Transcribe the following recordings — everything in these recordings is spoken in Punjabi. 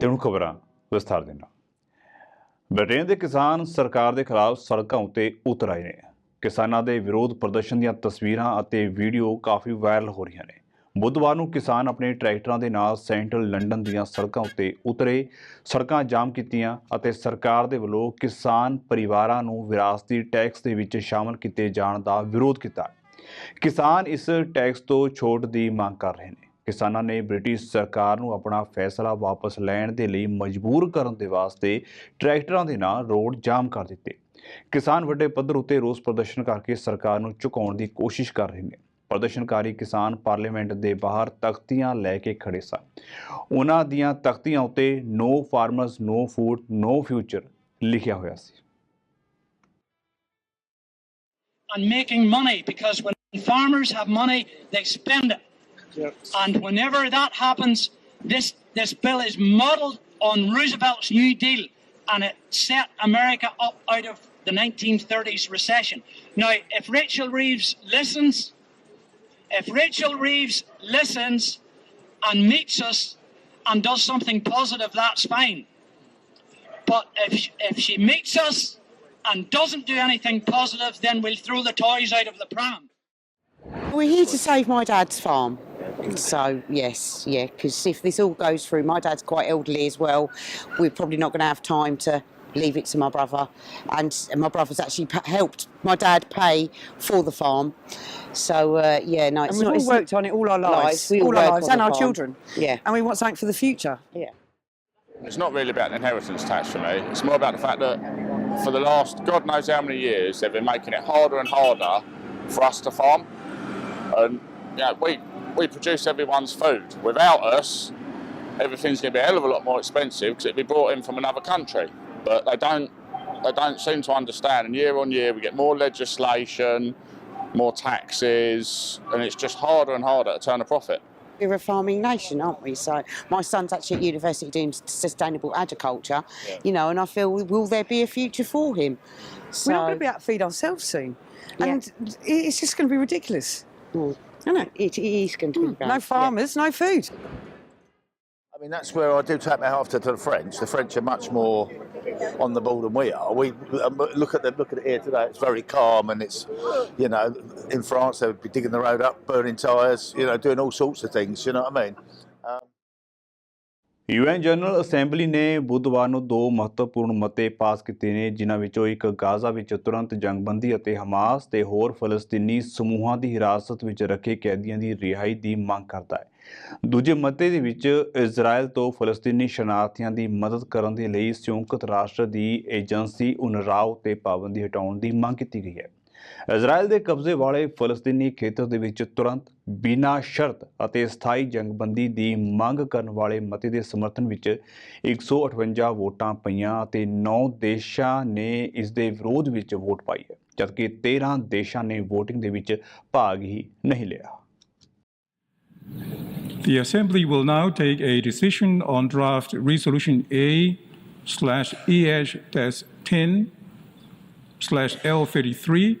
ਤੇ ਹੁਣ ਖਬਰਾਂ ਵਿਸਥਾਰ ਦੇ ਨਾਲ ਬ੍ਰਿਟੇਨ ਦੇ ਕਿਸਾਨ ਸਰਕਾਰ ਦੇ ਖਿਲਾਫ ਸੜਕਾਂ ਉੱਤੇ ਉਤਰ ਆਏ ਨੇ। ਕਿਸਾਨਾਂ ਦੇ ਵਿਰੋਧ ਪ੍ਰਦਰਸ਼ਨ ਦੀਆਂ ਤਸਵੀਰਾਂ ਅਤੇ ਵੀਡੀਓ ਕਾਫੀ ਵਾਇਰਲ ਹੋ ਰਹੀਆਂ ਨੇ। ਬੁੱਧਵਾਰ ਨੂੰ ਕਿਸਾਨ ਆਪਣੇ ਟਰੈਕਟਰਾਂ ਦੇ ਨਾਲ ਸੈਂਟਰਲ ਲੰਡਨ ਦੀਆਂ ਸੜਕਾਂ ਉੱਤੇ ਉਤਰੇ। ਸੜਕਾਂ ਜਾਮ ਕੀਤੀਆਂ ਅਤੇ ਸਰਕਾਰ ਦੇ ਵੱਲੋਂ ਕਿਸਾਨ ਪਰਿਵਾਰਾਂ ਨੂੰ ਵਿਰਾਸਤੀ ਟੈਕਸ ਦੇ ਵਿੱਚ ਸ਼ਾਮਲ ਕੀਤੇ ਜਾਣ ਦਾ ਵਿਰੋਧ ਕੀਤਾ। ਕਿਸਾਨ ਇਸ ਟੈਕਸ ਤੋਂ ਛੋਟ ਦੀ ਮੰਗ ਕਰ ਰਹੇ ਨੇ। ਕਿਸਾਨਾਂ ਨੇ ਬ੍ਰਿਟਿਸ਼ ਸਰਕਾਰ ਨੂੰ ਆਪਣਾ ਫੈਸਲਾ ਵਾਪਸ ਲੈਣ ਦੇ ਲਈ ਮਜਬੂਰ ਕਰਨ ਦੇ ਵਾਸਤੇ ਟਰੈਕਟਰਾਂ ਦੇ ਨਾਲ ਰੋਡ ਜਾਮ ਕਰ ਦਿੱਤੇ। ਕਿਸਾਨ ਵੱਡੇ ਪੱਧਰ ਉੱਤੇ ਰੋਸ ਪ੍ਰਦਰਸ਼ਨ ਕਰਕੇ ਸਰਕਾਰ ਨੂੰ ਝੁਕਾਉਣ ਦੀ ਕੋਸ਼ਿਸ਼ ਕਰ ਰਹੇ ਨੇ। ਪ੍ਰਦਰਸ਼ਨਕਾਰੀ ਕਿਸਾਨ ਪਾਰਲੀਮੈਂਟ ਦੇ ਬਾਹਰ ਤਖਤੀਆਂ ਲੈ ਕੇ ਖੜੇ ਸਨ। ਉਹਨਾਂ ਦੀਆਂ ਤਖਤੀਆਂ ਉੱਤੇ no farmers no food no future ਲਿਖਿਆ ਹੋਇਆ ਸੀ। And making money because when farmers have money, they spend it. And whenever that happens, this, this bill is modelled on Roosevelt's New Deal and it set America up out of the 1930s recession. Now, if Rachel Reeves listens, if Rachel Reeves listens and meets us and does something positive, that's fine. But if, if she meets us and doesn't do anything positive, then we'll throw the toys out of the pram. We're here to save my dad's farm. So, yes, yeah, because if this all goes through, my dad's quite elderly as well. We're probably not going to have time to leave it to my brother. And my brother's actually pa- helped my dad pay for the farm. So, uh, yeah, no, it's And we've not. all it's worked on it all our lives, lives, we all all our work lives, on and the our farm. children. Yeah. And we want something for the future. Yeah. It's not really about the inheritance tax for me. It's more about the fact that for the last God knows how many years they've been making it harder and harder for us to farm. And you know, we we produce everyone's food. Without us, everything's going to be a hell of a lot more expensive because it'd be brought in from another country. But they don't they don't seem to understand. And year on year, we get more legislation, more taxes, and it's just harder and harder to turn a profit. We're a farming nation, aren't we? So my son's actually at university doing sustainable agriculture, Yeah. you know, and I feel will there be a future for him? So We're not going to be able to feed ourselves soon. Yeah. And it's just going to be ridiculous. Mm. Isn't it? it, it is going to be bad. No yeah. farmers, no food. I mean, that's where I do take my hat off to, to the French. The French are much more on the ball than we are. We um, look at the look at it here today. It's very calm, and it's you know, in France they would be digging the road up, burning tyres, you know, doing all sorts of things. You know what I mean? UN general assembly ਨੇ ਬੁੱਧਵਾਰ ਨੂੰ ਦੋ ਮਹੱਤਵਪੂਰਨ ਮਤੇ ਪਾਸ ਕੀਤੇ ਨੇ, ਜਿਨ੍ਹਾਂ ਵਿੱਚੋਂ ਇੱਕ ਗਾਜ਼ਾ ਵਿੱਚ ਤੁਰੰਤ ਜੰਗਬੰਦੀ ਅਤੇ ਹਮਾਸ ਤੇ ਹੋਰ ਫਲਸਤੀਨੀ ਸਮੂਹਾਂ ਦੀ ਹਿਰਾਸਤ ਵਿੱਚ ਰੱਖੇ ਕੈਦੀਆਂ ਦੀ ਰਿਹਾਈ ਦੀ ਮੰਗ ਕਰਦਾ ਹੈ। ਦੂਜੇ ਮਤੇ ਦੇ ਵਿੱਚ ਇਜ਼ਰਾਈਲ ਤੋਂ ਫਲਸਤੀਨੀ ਸ਼ਰਨਾਰਥੀਆਂ ਦੀ ਮਦਦ ਕਰਨ ਦੇ ਲਈ ਸੰਯੁਕਤ ਰਾਸ਼ਟਰ ਦੀ ਏਜੰਸੀ ਉਨਰਾਓ ਤੇ ਪਾਬੰਦੀ ਹਟਾਉਣ ਦੀ ਮੰਗ ਕੀਤੀ ਗਈ ਹੈ। ਇਜ਼ਰਾਈਲ ਦੇ ਕਬਜ਼ੇ ਵਾਲੇ ਫਲਸਤੀਨੀ ਖੇਤਰ ਦੇ ਵਿੱਚ ਤੁਰੰਤ ਬਿਨਾਂ ਸ਼ਰਤ ਅਤੇ ਸਥਾਈ ਜੰਗਬੰਦੀ ਦੀ ਮੰਗ ਕਰਨ ਵਾਲੇ ਮਤੇ ਦੇ ਸਮਰਥਨ ਵਿੱਚ 158 ਵੋਟਾਂ ਪਈਆਂ ਅਤੇ 9 ਦੇਸ਼ਾਂ ਨੇ ਇਸ ਦੇ ਵਿਰੋਧ ਵਿੱਚ ਵੋਟ ਪਾਈ ਹੈ, ਜਦਕਿ 13 ਦੇਸ਼ਾਂ ਨੇ VOTING ਦੇ ਵਿੱਚ ਭਾਗ ਹੀ ਨਹੀਂ ਲਿਆ। The Assembly will now take a decision on draft Resolution A slash EH 10 slash L 33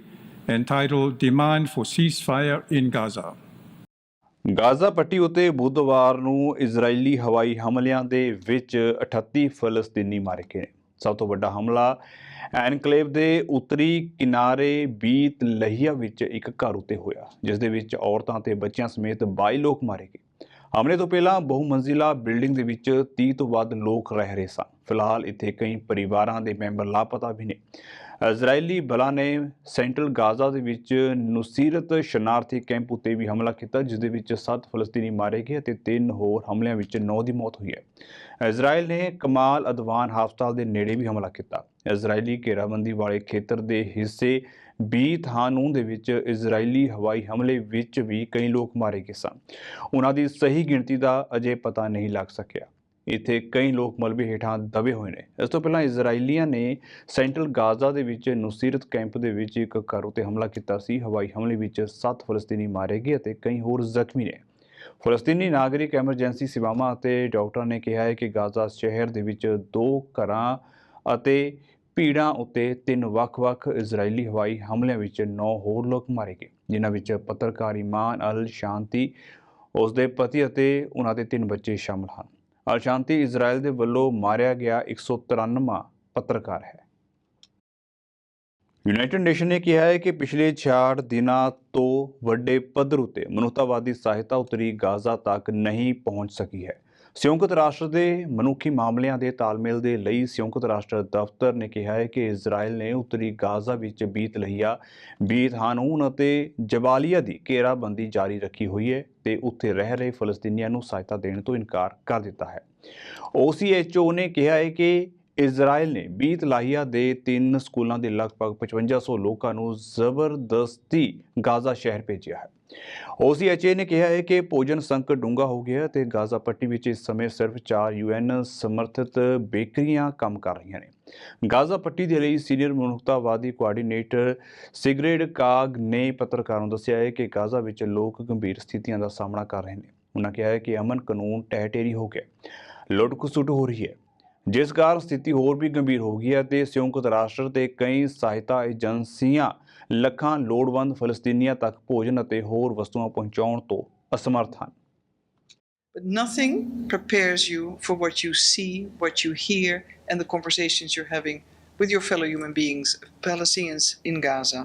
entitled Demand for Ceasefire in Gaza. Gaza ਪੱਟੀ ਉਤੇ ਬੁੱਧਵਾਰ ਨੂੰ ਇਜ਼ਰਾਈਲੀ ਹਵਾਈ ਹਮਲਿਆਂ ਦੇ ਵਿੱਚ 38 ਫਲਸਤੀਨੀ ਮਾਰੇ ਗਏ। ਸਭ ਤੋਂ ਵੱਡਾ ਹਮਲਾ ਐਨਕਲੇਵ ਦੇ ਉੱਤਰੀ ਕਿਨਾਰੇ ਬੀਤ ਲਹੀਆ ਵਿੱਚ ਇੱਕ ਘਰ ਉਤੇ ਹੋਇਆ, ਜਿਸ ਦੇ ਵਿੱਚ ਔਰਤਾਂ ਤੇ ਬੱਚਿਆਂ ਸਮੇਤ 22 ਲੋਕ ਮਾਰੇ ਗਏ। ਹਮਲੇ ਤੋਂ ਪਹਿਲਾਂ ਬਹੁ ਮੰਜ਼ਿਲਾ ਬਿਲਡਿੰਗ ਦੇ ਵਿੱਚ 30 ਤੋਂ ਵੱਧ ਲੋਕ ਰਹਿ ਰਹੇ ਸਨ। ਫਿਲਹਾਲ ਇੱਥੇ ਕਈ ਪਰਿਵਾਰਾਂ ਦੇ ਮੈਂਬਰ ਲਾਪਤਾ ਵੀ ਨੇ। ਇਜ਼ਰਾਈਲੀ ਬਲਾਂ ਨੇ ਸੈਂਟਰਲ ਗਾਜ਼ਾ ਦੇ ਵਿੱਚ ਨੁਸੀਰਤ ਸ਼ਰਨਾਰਥੀ ਕੈਂਪ ਉੱਤੇ ਵੀ ਹਮਲਾ ਕੀਤਾ, ਜਿਸ ਦੇ ਵਿੱਚ 7 ਫਲਸਤੀਨੀ ਮਾਰੇ ਗਏ ਅਤੇ ਤਿੰਨ ਹੋਰ ਹਮਲਿਆਂ ਵਿੱਚ 9 ਦੀ ਮੌਤ ਹੋਈ ਹੈ। ਇਜ਼ਰਾਈਲ ਨੇ ਕਮਾਲ ਅਦਵਾਨ ਹਸਪਤਾਲ ਦੇ ਨੇੜੇ ਵੀ ਹਮਲਾ ਕੀਤਾ। ਇਜ਼ਰਾਈਲੀ ਘੇਰਾਬੰਦੀ ਵਾਲੇ ਖੇਤਰ ਦੇ ਹਿੱਸੇ ਬੀਤ ਹਾਨੂਨ ਦੇ ਵਿੱਚ ਇਜ਼ਰਾਈਲੀ ਹਵਾਈ ਹਮਲੇ ਵਿੱਚ ਵੀ ਕਈ ਲੋਕ ਮਾਰੇ ਗਏ ਸਨ। ਉਹਨਾਂ ਦੀ ਸਹੀ ਗਿਣਤੀ ਦਾ ਅਜੇ ਪਤਾ ਨਹੀਂ ਲੱਗ ਸਕਿਆ। ਇੱਥੇ ਕਈ ਲੋਕ ਮਲਬੇ ਹੇਠਾਂ ਦਬੇ ਹੋਏ ਨੇ। ਇਸ ਤੋਂ ਪਹਿਲਾਂ ਇਜ਼ਰਾਈਲੀਆਂ ਨੇ ਸੈਂਟਰਲ ਗਾਜ਼ਾ ਦੇ ਵਿੱਚ ਨੁਸੀਰਤ ਕੈਂਪ ਦੇ ਵਿੱਚ ਇੱਕ ਘਰ ਉਤੇ ਹਮਲਾ ਕੀਤਾ ਸੀ। ਹਵਾਈ ਹਮਲੇ ਵਿੱਚ 7 ਫਲਸਤੀਨੀ ਮਾਰੇ ਗਏ ਅਤੇ ਕਈ ਹੋਰ ਜ਼ਖਮੀ ਨੇ। ਫਲਸਤੀਨੀ ਨਾਗਰਿਕ ਐਮਰਜੈਂਸੀ ਸੇਵਾਵਾਂ ਅਤੇ ਡਾਕਟਰਾਂ ਨੇ ਕਿਹਾ ਹੈ ਕਿ ਗਾਜ਼ਾ ਸ਼ਹਿਰ ਦੇ ਵਿੱਚ ਦੋ ਘਰਾਂ ਅਤੇ ਭੀੜਾਂ ਉੱਤੇ ਤਿੰਨ ਵੱਖ-ਵੱਖ ਇਜ਼ਰਾਈਲੀ ਹਵਾਈ ਹਮਲਿਆਂ ਵਿੱਚ 9 ਹੋਰ ਲੋਕ ਮਾਰੇ ਗਏ, ਜਿਨ੍ਹਾਂ ਵਿੱਚ ਪੱਤਰਕਾਰ ਇਮਾਨ ਅਲ ਸ਼ਾਂਤੀ ਉਸ ਦੇ ਪਤੀ ਅਤੇ ਉਹਨਾਂ ਦੇ ਤਿੰਨ ਬੱਚੇ ਸ਼ਾਮਲ ਹਨ। ਅਸ਼ਾਂਤੀ ਇਜ਼ਰਾਈਲ ਦੇ ਵੱਲੋਂ ਮਾਰਿਆ ਗਿਆ 193ਵਾਂ ਪੱਤਰਕਾਰ ਹੈ। ਯੂਨਾਈਟਿਡ ਨੇਸ਼ਨ ਨੇ ਕਿਹਾ ਹੈ ਕਿ ਪਿਛਲੇ 66 ਦਿਨਾਂ ਤੋਂ ਵੱਡੇ ਪੱਧਰ ਉਤੇ ਮਨੁੱਖਤਾਵਾਦੀ ਸਹਾਇਤਾ ਉੱਤਰੀ ਗਾਜ਼ਾ ਤੱਕ ਨਹੀਂ ਪਹੁੰਚ ਸਕੀ ਹੈ। ਸੰਯੁਕਤ ਰਾਸ਼ਟਰ ਦੇ ਮਨੁੱਖੀ ਮਾਮਲਿਆਂ ਦੇ ਤਾਲਮੇਲ ਦੇ ਲਈ ਸੰਯੁਕਤ ਰਾਸ਼ਟਰ ਦਫ਼ਤਰ ਨੇ ਕਿਹਾ ਹੈ ਕਿ ਇਜ਼ਰਾਈਲ ਨੇ ਉੱਤਰੀ ਗਾਜ਼ਾ ਵਿੱਚ ਬੀਤ ਲਹੀਆ ਬੀਤ ਹਾਨੂਨ ਅਤੇ ਜਬਾਲੀਆ ਦੀ ਘੇਰਾਬੰਦੀ ਜਾਰੀ ਰੱਖੀ ਹੋਈ ਹੈ ਤੇ ਉੱਥੇ ਰਹਿ ਰਹੇ ਫਲਸਤੀਨੀਆਂ ਨੂੰ ਸਹਾਇਤਾ ਦੇਣ ਤੋਂ ਇਨਕਾਰ ਕਰ ਦਿੱਤਾ ਹੈ। OCHO ਨੇ ਕਿਹਾ ਹੈ ਕਿ ਇਜ਼ਰਾਈਲ ਨੇ ਬੀਤ ਲਾਹੀਆ ਦੇ ਤਿੰਨ ਸਕੂਲਾਂ ਦੇ ਲਗਭਗ 5500 ਲੋਕਾਂ ਨੂੰ ਜ਼ਬਰਦਸਤੀ ਗਾਜ਼ਾ ਸ਼ਹਿਰ ਭੇਜਿਆ ਹੈ। OCHA ਨੇ ਕਿਹਾ ਹੈ ਕਿ ਭੋਜਨ ਸੰਕਟ ਡੂੰਘਾ ਹੋ ਗਿਆ ਹੈ ਤੇ ਗਾਜ਼ਾ ਪੱਟੀ ਵਿੱਚ ਇਸ ਸਮੇਂ ਸਿਰਫ 4 UN ਸਮਰਥਿਤ ਬੇਕਰੀਆਂ ਕੰਮ ਕਰ ਰਹੀਆਂ ਨੇ। ਗਾਜ਼ਾ ਪੱਟੀ ਦੇ ਲਈ ਸੀਨੀਅਰ ਮਨੁੱਖਤਾਵਾਦੀ ਕੋਆਰਡੀਨੇਟਰ ਸਿਗਰੇਡ ਕਾਗ ਨੇ ਪੱਤਰਕਾਰਾਂ ਨੂੰ ਦੱਸਿਆ ਹੈ ਕਿ ਗਾਜ਼ਾ ਵਿੱਚ ਲੋਕ ਗੰਭੀਰ ਸਥਿਤੀਆਂ ਦਾ ਸਾਹਮਣਾ ਕਰ ਰਹੇ ਨੇ। ਉਹਨਾਂ ਕਿਹਾ ਹੈ ਕਿ ਅਮਨ ਕਾਨੂੰਨ ਟਹਿ-ਟੇਰੀ ਹੋ ਗਿਆ। ਲੁੱਟ ਖਸੁੱਟ ਹੋ ਰਹੀ ਹੈ। ਜਿਸ ਕਾਰਨ ਸਥਿਤੀ ਹੋਰ ਵੀ ਗੰਭੀਰ ਹੋ ਗਈ ਹੈ ਤੇ ਸੰਯੁਕਤ ਰਾਸ਼ਟਰ ਤੇ ਕਈ ਸਹਾਇਤਾ ਏਜੰਸੀਆਂ ਲੱਖਾਂ ਲੋੜਵੰਦ ਫਲਸਤੀਨੀਆਂ ਤੱਕ ਭੋਜਨ ਅਤੇ ਹੋਰ ਵਸਤੂਆਂ ਪਹੁੰਚਾਉਣ ਤੋਂ ਅਸਮਰਥ ਹਨ But nothing prepares you for what you see, what you hear, and the conversations you're having with your fellow human beings, Palestinians in Gaza.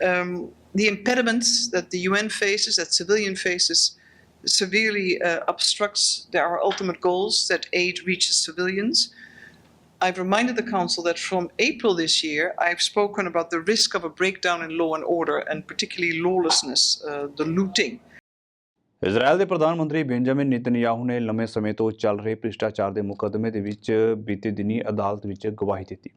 Um, the impediments that the UN faces, that civilian faces, severely uh, obstructs our ultimate goals that aid reaches civilians. I've reminded the Council that from April this year, I've spoken about the risk of a breakdown in law and order, and particularly lawlessness, uh, the looting. Israel ਦੇ ਪ੍ਰਧਾਨ ਮੰਤਰੀ ਬੈਂਜਾਮਿਨ ਨਿਤਨਯਾਹੂ ਨੇ ਲੰਮੇ ਸਮੇਂ ਤੋਂ ਚੱਲ ਰਹੇ ਭ੍ਰਿਸ਼ਟਾਚਾਰ ਦੇ ਮੁਕੱਦਮੇ ਦੇ ਵਿੱਚ ਬੀਤੇ ਦਿਨੀ ਅਦਾਲਤ ਵਿੱਚ ਗਵਾਹੀ ਦਿੱਤੀ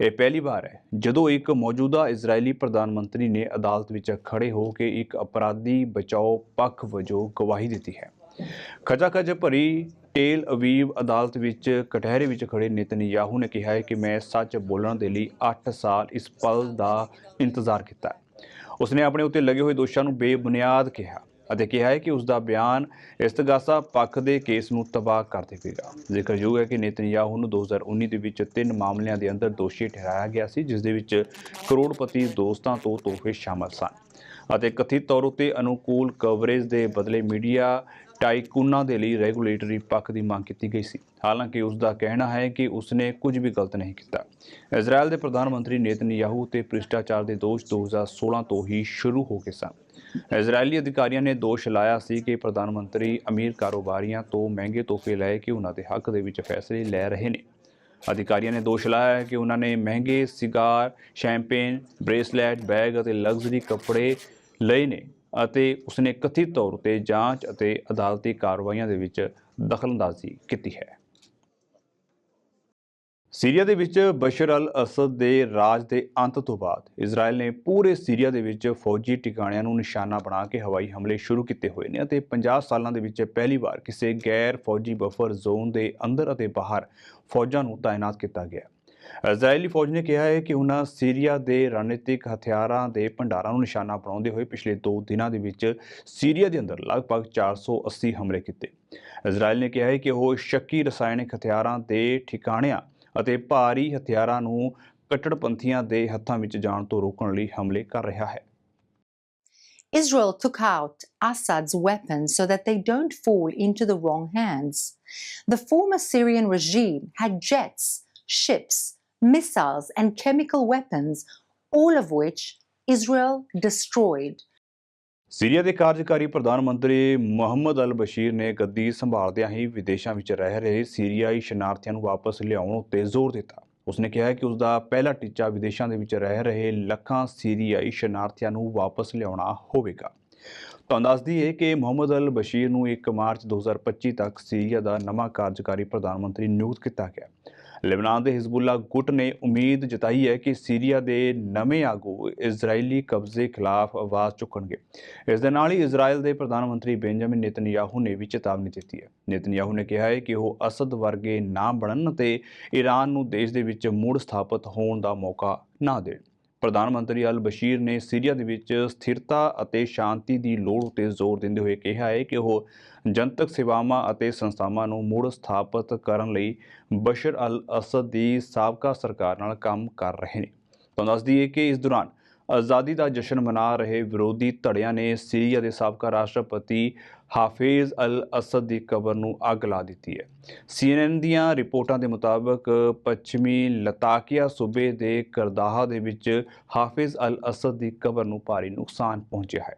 ਇਹ ਪਹਿਲੀ ਵਾਰ ਹੈ। ਜਦੋਂ ਇੱਕ ਮੌਜੂਦਾ ਇਜ਼ਰਾਈਲੀ ਪ੍ਰਧਾਨ ਮੰਤਰੀ ਨੇ ਅਦਾਲਤ ਵਿੱਚ ਖੜੇ ਹੋ ਕੇ ਇੱਕ ਅਪਰਾਧੀ ਬਚਾਓ ਪੱਖ ਵਜੋਂ ਗਵਾਹੀ ਦਿੱਤੀ ਹੈ। ਖਚਾਖਚ ਭਰੀ ਟੇਲ ਅਵੀਵ ਅਦਾਲਤ ਵਿੱਚ ਕਟਹਿਰੇ ਵਿੱਚ ਖੜੇ ਨਿਤਨਯਾਹੂ ਨੇ ਕਿਹਾ ਹੈ ਕਿ ਮੈਂ ਸੱਚ ਬੋਲਣ ਦੇ ਲਈ 8 ਸਾਲ ਇਸ ਪਲ ਦਾ ਇੰਤਜ਼ਾਰ ਕੀਤਾ ਉਸਨੇ ਆਪਣੇ ਉੱਤੇ ਲੱਗੇ ਹੋਏ ਦੋਸ਼ਾਂ ਨੂੰ ਬੇਬੁਨਿਆਦ ਕਿਹਾ। ਅਤੇ ਕਿਹਾ ਹੈ ਕਿ ਉਸ ਦਾ ਬਿਆਨ ਇਸਤਗਾਸਾ ਪੱਖ ਦੇ ਕੇਸ ਨੂੰ ਤਬਾਹ ਕਰ ਦੇਵੇਗਾ ਜ਼ਿਕਰਯੋਗ ਹੈ ਕਿ ਨੇਤਨਯਾਹੂ ਨੂੰ 2019 ਦੇ ਵਿੱਚ ਤਿੰਨ ਮਾਮਲਿਆਂ ਦੇ ਅੰਦਰ ਦੋਸ਼ੀ ਠਹਿਰਾਇਆ ਗਿਆ ਸੀ, ਜਿਸ ਦੇ ਵਿੱਚ ਕਰੋੜਪਤੀ ਦੋਸਤਾਂ ਤੋਂ ਤੋਹਫੇ ਸ਼ਾਮਲ ਸਨ ਅਤੇ ਕਥਿਤ ਤੌਰ ਉਤੇ ਅਨੁਕੂਲ ਕਵਰੇਜ ਦੇ ਬਦਲੇ ਮੀਡੀਆ ਟਾਈਕੂਨਾਂ ਦੇ ਲਈ ਰੈਗੂਲੇਟਰੀ ਪੱਖ ਦੀ ਮੰਗ ਕੀਤੀ ਗਈ ਸੀ। ਹਾਲਾਂਕਿ ਉਸ ਦਾ ਕਹਿਣਾ ਹੈ ਕਿ ਉਸਨੇ ਕੁਝ ਵੀ ਗਲਤ ਨਹੀਂ ਕੀਤਾ। ਇਜ਼ਰਾਈਲ ਦੇ ਪ੍ਰਧਾਨ ਮੰਤਰੀ ਨੇਤਨਯਾਹੂ ਤੇ ਭ੍ਰਿਸ਼ਟਾਚਾਰ ਦੇ ਦੋਸ਼ 2016 ਤੋਂ ਹੀ ਸ਼ੁਰੂ ਹੋ ਗਏ ਸਨ। ਇਜ਼ਰਾਈਲੀ ਅਧਿਕਾਰੀਆਂ ਨੇ ਦੋਸ਼ ਲਾਇਆ ਸੀ ਕਿ ਪ੍ਰਧਾਨ ਮੰਤਰੀ ਅਮੀਰ ਕਾਰੋਬਾਰੀਆਂ ਤੋਂ ਮਹਿੰਗੇ ਤੋਹਫੇ ਲੈ ਕੇ ਉਹਨਾਂ ਦੇ ਹੱਕ ਦੇ ਵਿੱਚ ਫੈਸਲੇ ਲੈ ਰਹੇ ਨੇ। ਅਧਿਕਾਰੀਆਂ ਨੇ ਦੋਸ਼ ਲਾਇਆ ਹੈ ਕਿ ਉਹਨਾਂ ਨੇ ਮਹਿੰਗੇ ਸਿਗਾਰ, ਸ਼ੈਂਪੇਨ, ਬ੍ਰੇਸਲੈਟ, ਬੈਗ ਅਤੇ ਲਗਜ਼ਰੀ ਕੱਪੜੇ ਲਏ ਨੇ ਅਤੇ ਉਸਨੇ ਕਥਿਤ ਤੌਰ 'ਤੇ ਜਾਂਚ ਅਤੇ ਅਦਾਲਤੀ ਕਾਰਵਾਈਆਂ ਦੇ ਵਿੱਚ ਦਖਲਅੰਦਾਜ਼ੀ ਕੀਤੀ ਹੈ। ਸੀਰੀਆ ਦੇ ਵਿੱਚ ਬਸ਼ਰ ਅਲ ਅਸਦ ਦੇ ਰਾਜ ਦੇ ਅੰਤ ਤੋਂ ਬਾਅਦ ਇਜ਼ਰਾਈਲ ਨੇ ਪੂਰੇ ਸੀਰੀਆ ਦੇ ਵਿੱਚ ਫੌਜੀ ਟਿਕਾਣਿਆਂ ਨੂੰ ਨਿਸ਼ਾਨਾ ਬਣਾ ਕੇ ਹਵਾਈ ਹਮਲੇ ਸ਼ੁਰੂ ਕੀਤੇ ਹੋਏ ਨੇ ਅਤੇ 50 ਸਾਲਾਂ ਦੇ ਵਿੱਚ ਪਹਿਲੀ ਵਾਰ ਕਿਸੇ ਗੈਰ ਫੌਜੀ ਬਫਰ ਜ਼ੋਨ ਦੇ ਅੰਦਰ ਅਤੇ ਬਾਹਰ ਫੌਜਾਂ ਨੂੰ ਤਾਇਨਾਤ ਕੀਤਾ ਗਿਆ। ਇਜ਼ਰਾਈਲੀ ਫੌਜ ਨੇ ਕਿਹਾ ਹੈ ਕਿ ਉਹਨਾਂ ਸੀਰੀਆ ਦੇ ਰਣਨੀਤਿਕ ਹਥਿਆਰਾਂ ਦੇ ਭੰਡਾਰਾਂ ਨੂੰ ਨਿਸ਼ਾਨਾ ਬਣਾਉਂਦੇ ਹੋਏ ਪਿਛਲੇ 2 ਦਿਨਾਂ ਦੇ ਵਿੱਚ ਸੀਰੀਆ ਦੇ ਅੰਦਰ ਲਗਭਗ 480 ਹਮਲੇ ਕੀਤੇ। ਇਜ਼ਰਾਈਲ ਨੇ ਕਿਹਾ ਹੈ ਕਿ ਉਹ ਸ਼ੱਕੀ ਰਸਾਇਣਿਕ ਹਥਿਆਰਾਂ ਦੇ ਠਿਕਾਣਿਆਂ ਅਤੇ ਭਾਰੀ ਹਥਿਆਰਾਂ ਨੂੰ ਕੱਟੜਪੰਥੀਆਂ ਦੇ ਹੱਥਾਂ ਵਿੱਚ ਜਾਣ ਤੋਂ ਰੋਕਣ ਲਈ ਹਮਲੇ ਕਰ ਰਿਹਾ ਹੈ Israel took out Assad's weapons so that they don't fall into the wrong hands. The former Syrian regime had jets, ships, missiles, and chemical weapons, all of which Israel destroyed. Syria ਦੇ ਕਾਰਜਕਾਰੀ ਪ੍ਰਧਾਨ ਮੰਤਰੀ ਮੁਹੰਮਦ ਅਲ ਬਸ਼ੀਰ ਨੇ ਗੱਦੀ ਸੰਭਾਲਦਿਆਂ ਹੀ ਵਿਦੇਸ਼ਾਂ ਵਿੱਚ ਰਹਿ ਰਹੇ ਸੀਰੀਆਈ ਸ਼ਰਨਾਰਥੀਆਂ ਨੂੰ ਵਾਪਸ ਲਿਆਉਣ ਉੱਤੇ ਜ਼ੋਰ ਦਿੱਤਾ। ਉਸਨੇ ਕਿਹਾ ਕਿ ਉਸ ਦਾ ਪਹਿਲਾ ਟੀਚਾ ਵਿਦੇਸ਼ਾਂ ਦੇ ਵਿੱਚ ਰਹਿ ਰਹੇ ਲੱਖਾਂ ਸੀਰੀਆਈ ਸ਼ਰਨਾਰਥੀਆਂ ਨੂੰ ਵਾਪਸ ਲਿਆਉਣਾ ਹੋਵੇਗਾ। ਤੁਹਾਨੂੰ ਦੱਸ ਦਈਏ ਕਿ ਮੁਹੰਮਦ ਅਲ ਬਸ਼ੀਰ ਨੂੰ 1 ਮਾਰਚ 2025 ਤੱਕ ਸੀਰੀਆ ਦਾ ਨਵਾਂ ਕਾਰਜਕਾਰੀ ਪ੍ਰਧਾਨ ਮੰਤਰੀ ਨਿਯੁਕਤ ਕੀਤਾ ਗਿਆ। ਲੈਬਨਾਨ ਦੇ ਹਿਜ਼ਬੁੱਲਾ ਗੁੱਟ ਨੇ ਉਮੀਦ ਜਤਾਈ ਹੈ ਕਿ ਸੀਰੀਆ ਦੇ ਨਵੇਂ ਆਗੂ ਇਜ਼ਰਾਈਲੀ ਕਬਜ਼ੇ ਖਿਲਾਫ ਆਵਾਜ਼ ਚੁੱਕਣਗੇ। ਇਸ ਦੇ ਨਾਲ ਹੀ ਇਜ਼ਰਾਈਲ ਦੇ ਪ੍ਰਧਾਨ ਮੰਤਰੀ ਬੈਂਜਾਮਿਨ ਨੇਤਨਯਾਹੂ ਨੇ ਵੀ ਚੇਤਾਵਨੀ ਦਿੱਤੀ ਹੈ। ਨੇਤਨਯਾਹੂ ਨੇ ਕਿਹਾ ਹੈ ਕਿ ਉਹ ਅਸਦ ਵਰਗੇ ਨਾ ਬਣਨ ਅਤੇ ਈਰਾਨ ਨੂੰ ਦੇਸ਼ ਦੇ ਵਿੱਚ ਮੁੜ ਸਥਾਪਿਤ ਹੋਣ ਦਾ ਮੌਕਾ ਨਾ ਦੇਣ। ਪ੍ਰਧਾਨ ਮੰਤਰੀ ਅਲ ਬਸ਼ੀਰ ਨੇ ਸੀਰੀਆ ਦੇ ਵਿੱਚ ਸਥਿਰਤਾ ਅਤੇ ਸ਼ਾਂਤੀ ਦੀ ਲੋੜ ਉਤੇ ਜ਼ੋਰ ਦਿੰਦੇ ਹੋਏ ਕਿਹਾ ਹੈ ਕਿ ਉਹ ਜਨਤਕ ਸੇਵਾਵਾਂ ਅਤੇ ਸੰਸਥਾਵਾਂ ਨੂੰ ਮੁੜ ਸਥਾਪਿਤ ਕਰਨ ਲਈ ਬਸ਼ਰ ਅਲ ਅਸਦ ਦੀ ਸਾਬਕਾ ਸਰਕਾਰ ਨਾਲ ਕੰਮ ਕਰ ਰਹੇ ਨੇ। ਤੁਹਾਨੂੰ ਦੱਸ ਦਈਏ ਕਿ ਇਸ ਦੌਰਾਨ ਆਜ਼ਾਦੀ ਦਾ ਜਸ਼ਨ ਮਨਾ ਰਹੇ ਵਿਰੋਧੀ ਧੜਿਆਂ ਨੇ ਸੀਰੀਆ ਦੇ ਸਾਬਕਾ ਰਾਸ਼ਟਰਪਤੀ ਹਾਫਿਜ਼ ਅਲ ਅਸਦ ਦੀ ਕਬਰ ਨੂੰ ਅੱਗ ਲਾ ਦਿੱਤੀ ਹੈ। CNN ਦੀਆਂ ਰਿਪੋਰਟਾਂ ਦੇ ਮੁਤਾਬਕ ਪੱਛਮੀ ਲਤਾਕੀਆ ਸੂਬੇ ਦੇ ਕਰਦਾਹਾ ਦੇ ਵਿੱਚ ਹਾਫਿਜ਼ ਅਲ ਅਸਦ ਦੀ ਕਬਰ ਨੂੰ ਭਾਰੀ ਨੁਕਸਾਨ ਪਹੁੰਚਿਆ ਹੈ।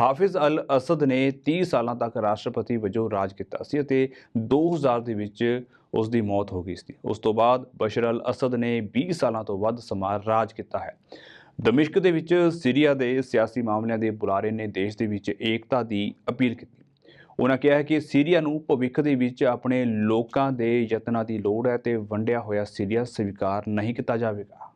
ਹਾਫਿਜ਼ ਅਲ ਅਸਦ ਨੇ 30 ਸਾਲਾਂ ਤੱਕ ਰਾਸ਼ਟਰਪਤੀ ਵਜੋਂ ਰਾਜ ਕੀਤਾ ਸੀ ਅਤੇ 2000 ਦੇ ਵਿੱਚ ਉਸ ਦੀ ਮੌਤ ਹੋ ਗਈ ਸੀ। ਉਸ ਤੋਂ ਬਾਅਦ ਬਸ਼ਰ ਅਲ ਅਸਦ ਨੇ 20 ਸਾਲਾਂ ਤੋਂ ਵੱਧ ਸਮਾਂ ਰਾਜ ਕੀਤਾ ਹੈ। ਦਮਿਸ਼ਕ ਦੇ ਵਿੱਚ ਸੀਰੀਆ ਦੇ ਸਿਆਸੀ ਮਾਮਲਿਆਂ ਦੇ ਬੁਲਾਰੇ ਨੇ ਦੇਸ਼ ਦੇ ਵਿੱਚ ਏਕਤਾ ਦੀ ਅਪੀਲ ਕੀਤੀ। ਉਹਨਾਂ ਕਿਹਾ ਹੈ ਕਿ ਸੀਰੀਆ ਨੂੰ ਭਵਿੱਖ ਦੇ ਵਿੱਚ ਆਪਣੇ ਲੋਕਾਂ ਦੇ ਯਤਨਾਂ ਦੀ ਲੋੜ ਹੈ ਤੇ ਵੰਡਿਆ ਹੋਇਆ ਸੀਰੀਆ ਸਵੀਕਾਰ ਨਹੀਂ ਕੀਤਾ ਜਾਵੇਗਾ।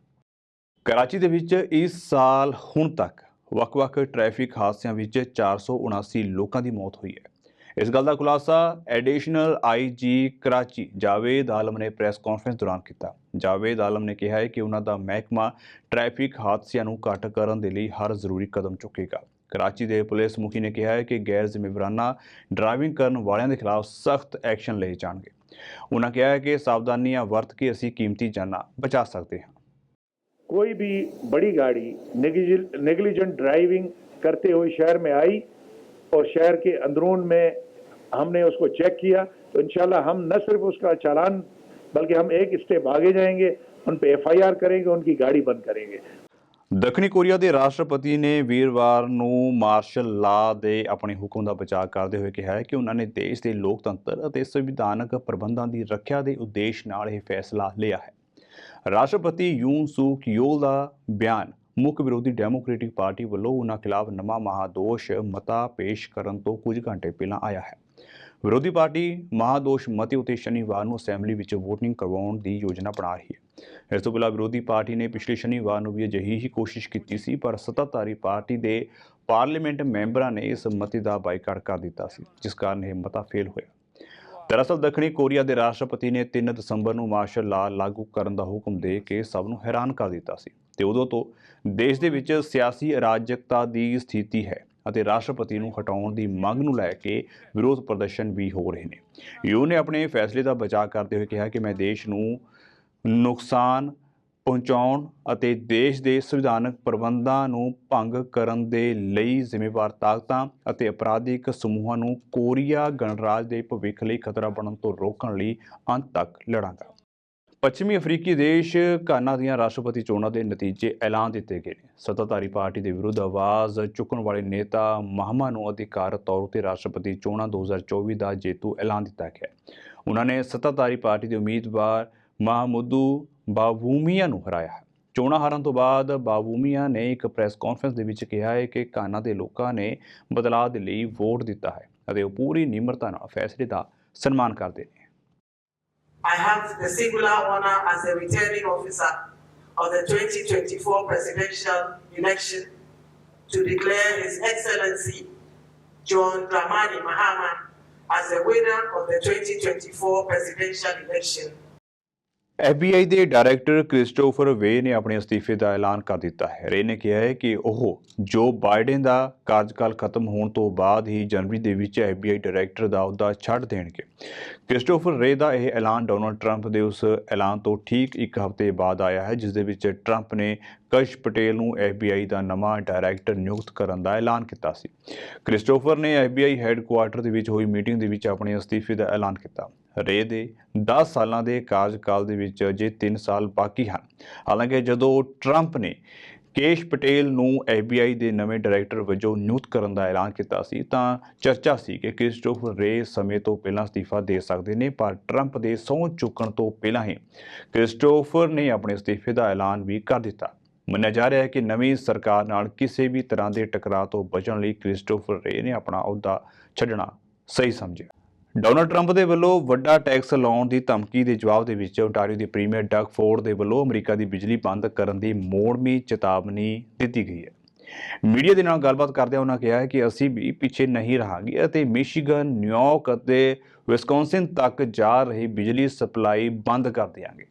ਕਰਾਚੀ ਦੇ ਵਿੱਚ ਇਸ ਸਾਲ ਹੁਣ ਤੱਕ ਵੱਖ-ਵੱਖ ਟ੍ਰੈਫਿਕ ਹਾਦਸਿਆਂ ਵਿੱਚ 479 ਲੋਕਾਂ ਦੀ ਮੌਤ ਹੋਈ ਹੈ। ਇਸ ਗੱਲ ਦਾ ਖੁਲਾਸਾ ਐਡੀਸ਼ਨਲ ਆਈਜੀ ਕਰਾਚੀ ਜਾਵੇਦ ਆਲਮ ਨੇ ਪ੍ਰੈਸ ਕਾਨਫਰੰਸ ਦੌਰਾਨ ਕੀਤਾ। ਜਾਵੇਦ ਆਲਮ ਨੇ ਕਿਹਾ ਹੈ ਕਿ ਉਹਨਾਂ ਦਾ ਮਹਿਕਮਾ ਟ੍ਰੈਫਿਕ ਹਾਦਸਿਆਂ ਨੂੰ ਘੱਟ ਕਰਨ ਦੇ ਲਈ ਹਰ ਜ਼ਰੂਰੀ ਕਦਮ ਚੁੱਕੇਗਾ। ਕਰਾਚੀ ਦੇ ਪੁਲਿਸ ਮੁਖੀ ਨੇ ਕਿਹਾ ਹੈ ਕਿ ਗੈਰ ਜ਼ਿੰਮੇਵਾਰਾਨਾ ਡਰਾਈਵਿੰਗ ਕਰਨ ਵਾਲਿਆਂ ਦੇ ਖਿਲਾਫ ਸਖਤ ਐਕਸ਼ਨ ਲਏ ਜਾਣਗੇ ਉਹਨਾਂ ਕਿਹਾ ਹੈ ਕਿ ਸਾਵਧਾਨੀਆਂ ਵਰਤ ਕੇ ਅਸੀਂ ਕੀਮਤੀ ਜਾਨਾਂ ਬਚਾ ਸਕਦੇ ਹਾਂ कोई भी बड़ी गाड़ी नेग्लिजेंट ड्राइविंग करते हुए शहर में आई और शहर के अंदरून में हमने उसको चेक किया तो इंशाल्लाह हम न सिर्फ उसका चालान बल्कि हम एक स्टेप आगे जाएंगे उन पे एफआईआर करेंगे उनकी गाड़ी बंद करेंगे ਦੱਖਣੀ ਕੋਰੀਆ ਦੇ ਰਾਸ਼ਟਰਪਤੀ ਨੇ ਵੀਰਵਾਰ ਨੂੰ ਮਾਰਸ਼ਲ ਲਾ ਦੇ ਆਪਣੇ ਹੁਕਮ ਦਾ ਬਚਾਅ ਕਰਦੇ ਹੋਏ ਕਿਹਾ ਹੈ ਕਿ ਉਹਨਾਂ ਨੇ ਦੇਸ਼ ਦੇ ਲੋਕਤੰਤਰ ਅਤੇ ਸੰਵਿਧਾਨਕ ਪ੍ਰਬੰਧਾਂ ਦੀ ਰੱਖਿਆ ਦੇ ਉਦੇਸ਼ ਨਾਲ ਇਹ ਫੈਸਲਾ ਲਿਆ ਹੈ। ਰਾਸ਼ਟਰਪਤੀ ਯੂਨ ਸੂਕ ਯੋਲ ਦਾ ਬਿਆਨ ਮੁੱਖ ਵਿਰੋਧੀ ਡੈਮੋਕ੍ਰੈਟਿਕ ਪਾਰਟੀ ਵੱਲੋਂ ਉਹਨਾਂ ਖਿਲਾਫ ਨਵਾਂ ਮਹਾਦੋਸ਼ ਮਤਾ ਪੇਸ਼ ਕਰਨ ਤੋਂ ਕੁਝ ਘੰਟੇ ਪਹਿਲਾਂ ਆਇਆ ਹੈ। ਵਿਰੋਧੀ ਪਾਰਟੀ ਮਹਾਦੋਸ਼ ਮਤੇ ਉਤੇ ਸ਼ਨੀਵਾਰ ਨੂੰ ਅਸੈਂਬਲੀ ਵਿੱਚ VOTING ਕਰਵਾਉਣ ਦੀ ਯੋਜਨਾ ਬਣਾ ਰਹੀ ਹੈ। ਇਸ ਤੋਂ ਪਹਿਲਾਂ ਵਿਰੋਧੀ ਪਾਰਟੀ ਨੇ ਪਿਛਲੇ ਸ਼ਨੀਵਾਰ ਨੂੰ ਵੀ ਅਜਿਹੀ ਹੀ ਕੋਸ਼ਿਸ਼ ਕੀਤੀ ਸੀ, ਪਰ ਸੱਤਾਧਾਰੀ ਪਾਰਟੀ ਦੇ ਪਾਰਲੀਮੈਂਟ ਮੈਂਬਰਾਂ ਨੇ ਇਸ ਮਤੇ ਦਾ ਬਾਈਕਾਟ ਕਰ ਦਿੱਤਾ ਸੀ, ਜਿਸ ਕਾਰਨ ਇਹ ਮਤਾ ਫੇਲ ਹੋਇਆ। ਦਰਅਸਲ, ਦੱਖਣੀ ਕੋਰੀਆ ਦੇ ਰਾਸ਼ਟਰਪਤੀ ਨੇ 3 ਦਸੰਬਰ ਨੂੰ ਮਾਰਸ਼ਲ ਲਾ ਲਾਗੂ ਕਰਨ ਦਾ ਹੁਕਮ ਦੇ ਕੇ ਸਭ ਨੂੰ ਹੈਰਾਨ ਕਰ ਦਿੱਤਾ ਸੀ ਤੇ ਉਦੋਂ ਤੋਂ ਦੇਸ਼ ਦੇ ਵਿੱਚ ਸਿਆਸੀ ਅਰਾਜਕਤਾ ਦੀ ਸਥਿਤੀ ਹੈ। ਅਤੇ ਰਾਸ਼ਟਰਪਤੀ ਨੂੰ ਹਟਾਉਣ ਦੀ ਮੰਗ ਨੂੰ ਲੈ ਕੇ ਵਿਰੋਧ ਪ੍ਰਦਰਸ਼ਨ ਵੀ ਹੋ ਰਹੇ ਨੇ। ਯੂ ਨੇ ਆਪਣੇ ਫੈਸਲੇ ਦਾ ਬਚਾਅ ਕਰਦੇ ਹੋਏ ਕਿਹਾ ਕਿ ਮੈਂ ਦੇਸ਼ ਨੂੰ ਨੁਕਸਾਨ ਪਹੁੰਚਾਉਣ ਅਤੇ ਦੇਸ਼ ਦੇ ਸੰਵਿਧਾਨਕ ਪ੍ਰਬੰਧਾਂ ਨੂੰ ਭੰਗ ਕਰਨ ਦੇ ਲਈ ਜ਼ਿੰਮੇਵਾਰ ਤਾਕਤਾਂ ਅਤੇ ਅਪਰਾਧਿਕ ਸਮੂਹਾਂ ਨੂੰ ਕੋਰੀਆ ਗਣਰਾਜ ਦੇ ਭਵਿੱਖ ਲਈ ਖਤਰਾ ਬਣਨ ਤੋਂ ਰੋਕਣ ਲਈ ਅੰਤ ਤੱਕ ਲੜਾਂਗਾ। ਪੱਛਮੀ ਅਫਰੀਕੀ ਦੇਸ਼ ਘਾਨਾ ਦੀਆਂ ਰਾਸ਼ਟਰਪਤੀ ਚੋਣਾਂ ਦੇ ਨਤੀਜੇ ਐਲਾਨ ਦਿੱਤੇ ਗਏ ਨੇ। ਸੱਤਾਧਾਰੀ ਪਾਰਟੀ ਦੇ ਵਿਰੁੱਧ ਆਵਾਜ਼ ਚੁੱਕਣ ਵਾਲੇ ਨੇਤਾ ਮਹਮਾ ਨੂੰ ਅਧਿਕਾਰਤ ਤੌਰ ਤੇ ਰਾਸ਼ਟਰਪਤੀ ਚੋਣਾਂ 2024 ਦਾ ਜੇਤੂ ਐਲਾਨ ਦਿੱਤਾ ਗਿਆ ਉਹਨਾਂ ਨੇ ਸੱਤਾਧਾਰੀ ਪਾਰਟੀ ਦੇ ਉਮੀਦਵਾਰ ਮਾਹਮੂਦੂ ਬਾਵੂਮੀਆ ਨੂੰ ਹਰਾਇਆ ਹੈ। ਚੋਣਾਂ ਹਾਰਨ ਤੋਂ ਬਾਅਦ ਬਾਵੂਮੀਆ ਨੇ ਇੱਕ ਪ੍ਰੈਸ ਕਾਨਫਰੰਸ ਦੇ ਵਿੱਚ ਕਿਹਾ ਹੈ ਕਿ ਘਾਨਾ ਦੇ ਲੋਕਾਂ ਨੇ ਬਦਲਾਅ ਦੇ ਲਈ ਵੋਟ ਦਿੱਤਾ ਹੈ ਅਤੇ ਉਹ ਪੂਰੀ ਨਿਮਰਤਾ ਨਾਲ ਫੈਸਲੇ ਦਾ ਸਨਮਾਨ ਕਰਦੇ ਨੇ। I have the singular honor as the returning officer of the 2024 presidential election to declare His Excellency John Dramani Mahama as the winner of the 2024 presidential election. FBI ਦੇ ਡਾਇਰੈਕਟਰ ਕ੍ਰਿਸਟੋਫਰ ਵੇ ਨੇ ਆਪਣੇ ਅਸਤੀਫੇ ਦਾ ਐਲਾਨ ਕਰ ਦਿੱਤਾ ਹੈ। ਰੇ ਨੇ ਕਿਹਾ ਹੈ ਕਿ ਉਹ ਜੋ ਬਾਈਡਨ ਦਾ ਕਾਰਜਕਾਲ ਖਤਮ ਹੋਣ ਤੋਂ ਬਾਅਦ ਹੀ ਜਨਵਰੀ ਦੇ ਵਿੱਚ FBI ਡਾਇਰੈਕਟਰ ਦਾ ਅਹੁਦਾ ਛੱਡ ਦੇਣਗੇ। ਕ੍ਰਿਸਟੋਫਰ ਰੇ ਦਾ ਇਹ ਐਲਾਨ ਡੋਨਲਡ ਟਰੰਪ ਦੇ ਉਸ ਐਲਾਨ ਤੋਂ ਠੀਕ ਇੱਕ ਹਫ਼ਤੇ ਬਾਅਦ ਆਇਆ ਹੈ, ਜਿਸ ਦੇ ਵਿੱਚ ਟਰੰਪ ਨੇ ਕਸ਼ ਪਟੇਲ ਨੂੰ FBI ਦਾ ਨਵਾਂ ਡਾਇਰੈਕਟਰ ਨਿਯੁਕਤ ਕਰਨ ਦਾ ਐਲਾਨ ਕੀਤਾ ਸੀ। ਕ੍ਰਿਸਟੋਫਰ ਨੇ FBI ਹੈੱਡਕੁਆਰਟਰ ਦੇ ਵਿੱਚ ਹੋਈ ਮੀਟਿੰਗ ਦੇ ਵਿੱਚ ਆਪਣੇ ਅਸਤੀਫੇ ਦਾ ਐਲਾਨ ਕੀਤਾ। ਰੇ ਦੇ 10 ਸਾਲਾਂ ਦੇ ਕਾਰਜਕਾਲ ਦੇ ਵਿੱਚ ਅਜੇ 3 ਸਾਲ ਬਾਕੀ ਹਨ। ਹਾਲਾਂਕਿ ਜਦੋਂ ਟਰੰਪ ਨੇ ਕੇਸ਼ ਪਟੇਲ ਨੂੰ FBI ਦੇ ਨਵੇਂ ਡਾਇਰੈਕਟਰ ਵਜੋਂ ਨਿਯੁਕਤ ਕਰਨ ਦਾ ਐਲਾਨ ਕੀਤਾ ਸੀ, ਤਾਂ ਚਰਚਾ ਸੀ ਕਿ ਕ੍ਰਿਸਟੋਫਰ ਰੇ ਸਮੇਂ ਤੋਂ ਪਹਿਲਾਂ ਅਸਤੀਫਾ ਦੇ ਸਕਦੇ ਨੇ, ਪਰ ਟਰੰਪ ਦੇ ਸਹੁੰ ਚੁੱਕਣ ਤੋਂ ਪਹਿਲਾਂ ਹੀ ਕ੍ਰਿਸਟੋਫਰ ਨੇ ਆਪਣੇ ਅਸਤੀਫੇ ਦਾ ਐਲਾਨ ਵੀ ਕਰ ਦਿੱਤਾ। ਮੰਨਿਆ ਜਾ ਰਿਹਾ ਹੈ ਕਿ ਨਵੀਂ ਸਰਕਾਰ ਨਾਲ ਕਿਸੇ ਵੀ ਤਰ੍ਹਾਂ ਦੇ ਟਕਰਾਅ ਤੋਂ ਬਚਣ ਲਈ ਕ੍ਰਿਸਟੋਫਰ ਰੇ ਨੇ ਆਪਣਾ ਅਹੁਦਾ ਛੱਡਣਾ ਸਹੀ ਸਮਝਿਆ। ਡੋਨਲਡ ਟਰੰਪ ਦੇ ਵੱਲੋਂ ਵੱਡਾ ਟੈਕਸ ਲਾਉਣ ਦੀ ਧਮਕੀ ਦੇ ਜਵਾਬ ਦੇ ਵਿੱਚ ਓਨਟਾਰੀਓ ਦੇ ਪ੍ਰੀਮੀਅਰ ਡਗ ਫੋਰਡ ਦੇ ਵੱਲੋਂ ਅਮਰੀਕਾ ਦੀ ਬਿਜਲੀ ਬੰਦ ਕਰਨ ਦੀ ਮੋੜਵੀਂ ਚੇਤਾਵਨੀ ਦਿੱਤੀ ਗਈ ਹੈ। ਮੀਡੀਆ ਦੇ ਨਾਲ ਗੱਲਬਾਤ ਕਰਦਿਆਂ ਉਹਨਾਂ ਕਿਹਾ ਕਿ ਅਸੀਂ ਵੀ ਪਿੱਛੇ ਨਹੀਂ ਰਹਾਂਗੇ ਅਤੇ ਮਿਸ਼ੀਗਨ, ਨਿਊਯਾਰਕ ਅਤੇ ਵਿਸਕੌਨਸਿਨ ਤੱਕ ਜਾ ਰਹੀ ਬਿਜਲੀ ਸਪਲਾਈ ਬੰਦ ਕਰ ਦਿਆਂਗੇ।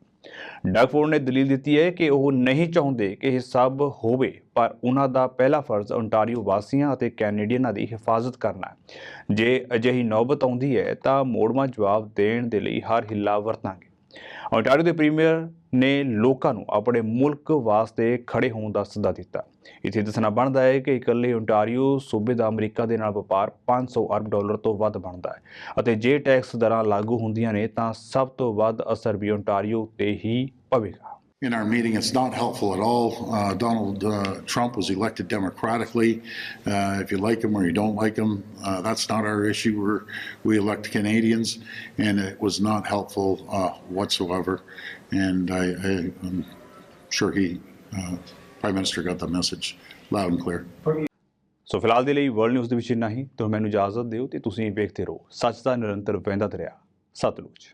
ਡਗ ਨੇ ਦਲੀਲ ਦਿੱਤੀ ਹੈ ਕਿ ਉਹ ਨਹੀਂ ਚਾਹੁੰਦੇ ਕਿ ਇਹ ਸਭ ਹੋਵੇ, ਪਰ ਉਹਨਾਂ ਦਾ ਪਹਿਲਾ ਫਰਜ਼ ਓਨਟਾਰੀਓ ਵਾਸੀਆਂ ਅਤੇ ਕੈਨੇਡੀਅਨਾਂ ਦੀ ਹਿਫਾਜ਼ਤ ਕਰਨਾ ਹੈ। ਜੇ ਅਜਿਹੀ ਨੌਬਤ ਆਉਂਦੀ ਹੈ, ਤਾਂ ਮੋੜਵਾਂ ਜਵਾਬ ਦੇਣ ਦੇ ਲਈ ਹਰ ਹਿੱਲਾ ਵਰਤਾਂਗੇ। ਓਨਟਾਰੀਓ ਦੇ ਪ੍ਰੀਮੀਅਰ ਨੇ ਲੋਕਾਂ ਨੂੰ ਆਪਣੇ ਮੁਲਕ ਵਾਸਤੇ ਖੜੇ ਹੋਣ ਦਾ ਸੱਦਾ ਦਿੱਤਾ। ਇੱਥੇ ਦੱਸਣਾ ਬਣਦਾ ਹੈ ਕਿ ਇਕੱਲੇ ਓਨਟਾਰੀਓ ਸੂਬੇ ਦਾ ਅਮਰੀਕਾ ਦੇ ਨਾਲ ਵਪਾਰ 500 ਅਰਬ ਡਾਲਰ ਤੋਂ ਵੱਧ ਬਣਦਾ ਹੈ ਅਤੇ ਜੇ ਟੈਕਸ ਦਰਾਂ ਲਾਗੂ ਹੁੰਦੀਆਂ ਨੇ ਤਾਂ ਸਭ ਤੋਂ ਵੱਧ ਅਸਰ ਵੀ ਓਨਟਾਰੀਓ ਉੱਤੇ ਹੀ ਪਵੇਗਾ in our meeting. It's not helpful at all. Uh, Donald uh, Trump was elected democratically. Uh, if you like him or you don't like him, uh, that's not our issue. We're, we elect Canadians, and it was not helpful uh, whatsoever. And I, I, I'm sure he, uh, Prime Minister, got the message loud and clear. ਸੋ ਫਿਲਹਾਲ ਦੇ ਲਈ ਵਰਲਡ ਨਿਊਜ਼ ਦੇ ਵਿੱਚ ਇੰਨਾ ਹੀ ਤੁਹਾਨੂੰ ਮੈਨੂੰ ਇਜਾਜ਼ਤ ਦਿਓ ਤੇ ਤੁਸੀਂ ਵੇਖਦੇ ਰਹੋ ਸੱਚ ਦਾ ਨਿਰੰਤਰ ਵਹਿੰਦਾ ਦਰਿਆ ਸਤਲੁਜ